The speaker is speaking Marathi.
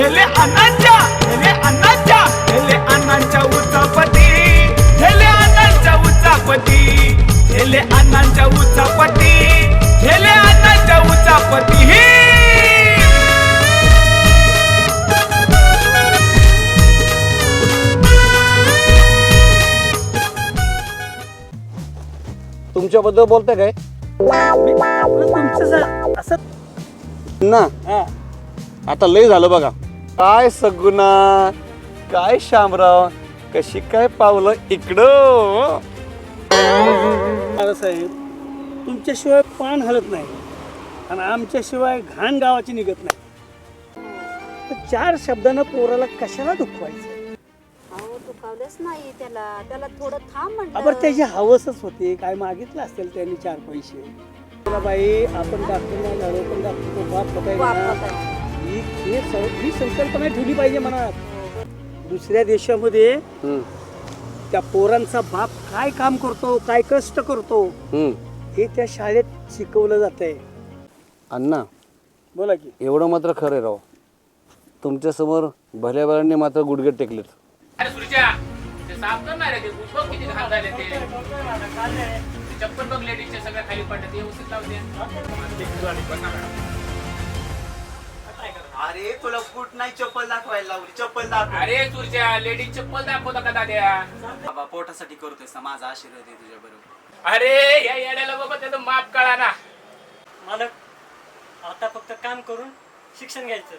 झेले अण्णांच्या अण्णांच्या अण्णांच्या तुमच्याबद्दल बोलतोय काय? तुमचं असं ना. आता लय झालं बघा. काय सगुना? काय शामराव? कशी काय पावलं इकडं? साहेब तुमच्याशिवाय पान हलत नाही आणि आमच्याशिवाय घाण गावाची निघत नाही. तर चार शब्दानं पोराला कशाला दुखवायचं? अहो दुखावलंच नाही त्याला. त्याला थोडं थांब म्हणलं. त्याची हवसच होते. काय मागितलं असेल त्यांनी चार पैसे? तुला बाई आपण डॉक्टर नाही झालो पण डॉक्टर बाप होता ना. ही ही सं- ही संकल्पना ठेवली पाहिजे मनात. दुसऱ्या देशामध्ये त्या पोरांचा बाप काय काम करतो काय कष्ट करतो. हे त्या शाळेत शिकवलं जात आहे अण्णा बोला की. एवढं मात्र खरं आहे राव. तुमच्यासमोर भल्या भल्यांनी मात्र गुडघे टेकलेत. अरे सुरजा ते साफ करणार आहे ते बघ किती घाण झाले ते. ते चप्पल बघ लेडीजचे सगळं खाली पडले ते व्यवस्थित लावते. अरे तुला फूट नाही चप्पल दाखवायला लावली चप्पल दाखव. अरे सुरजा लेडीज चप्पल दाखवता का दाद्या? बाबा पोटासाठी करतोय ना माझा आशीर्वाद आहे तुझ्या बरोबर. अरे या येड्याला बाबा त्याचं माप कळा ना. मालक आता फक्त काम करून शिक्षण घ्यायचं.